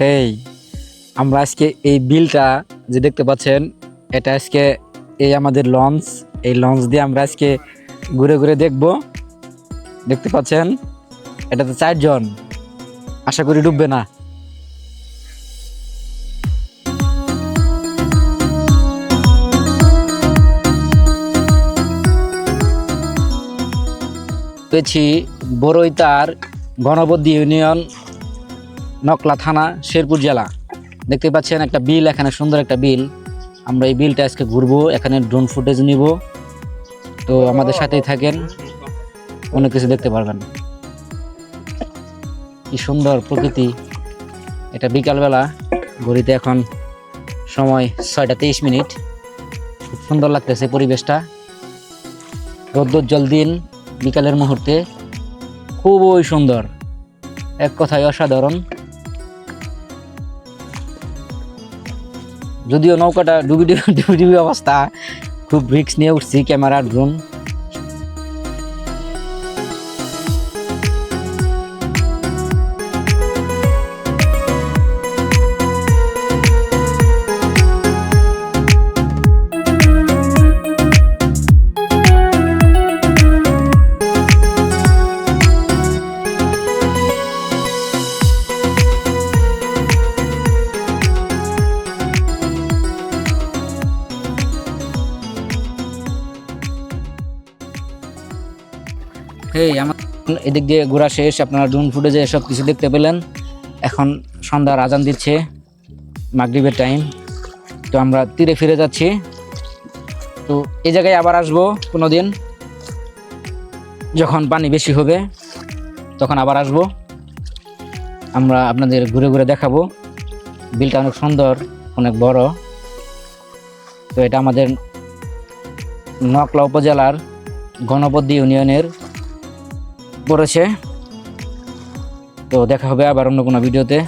হেই, আমরা আজকে এই বিলটা যে দেখতে পাচ্ছেন, এটা আজকে এই আমাদের লঞ্চ। এই লঞ্চ দিয়ে আমরা আজকে ঘুরে ঘুরে দেখব। দেখতে পাচ্ছেন, এটাতে চারজন। আশা করি ডুববে না। পেয়েছি বড়ইতার গণপতি ইউনিয়ন নকলা থানা, শেরপুর জেলা। দেখতে পাচ্ছেন একটা বিল, এখানে সুন্দর একটা বিল। আমরা এই বিলটা আজকে ঘুরবো, এখানে ড্রোন ফুটেজ নিব। তো আমাদের সাথেই থাকেন, অনেক কিছু দেখতে পারবেন। কি সুন্দর প্রকৃতি। এটা বিকালবেলা, ঘড়িতে এখন সময় ছয়টা তেইশ মিনিট। খুব সুন্দর লাগতেছে পরিবেশটা। রোদ্দুজ্জ্বল দিন, বিকালের মুহূর্তে। খুবই সুন্দর। এক কথায় অসাধারণ। যদিও নৌকাটা ডুবি ডুবি ডুবি ডুবি অবস্থা। খুব রিক্স নিয়ে উঠছি ক্যামেরা ড্রোন এই, আমার এদিক দিয়ে ঘোরা শেষ, আপনারা ড্রোন ফুটেজে সব কিছু দেখতে পেলেন। এখন সন্ধ্যার আজান দিচ্ছে, মাগরিবের টাইম তো আমরা তীরে ফিরে যাচ্ছি। তো এই জায়গায় আবার আসব কোনো দিন যখন পানি বেশি হবে, তখন আবার আসব। আমরা আপনাদের ঘুরে ঘুরে দেখাবো। বিলটা অনেক সুন্দর, অনেক বড়। তো এটা আমাদের নকলা উপজেলার গণপতি ইউনিয়নের পড়েছে। তো দেখা হবে আবার অন্য কোনো ভিডিওতে।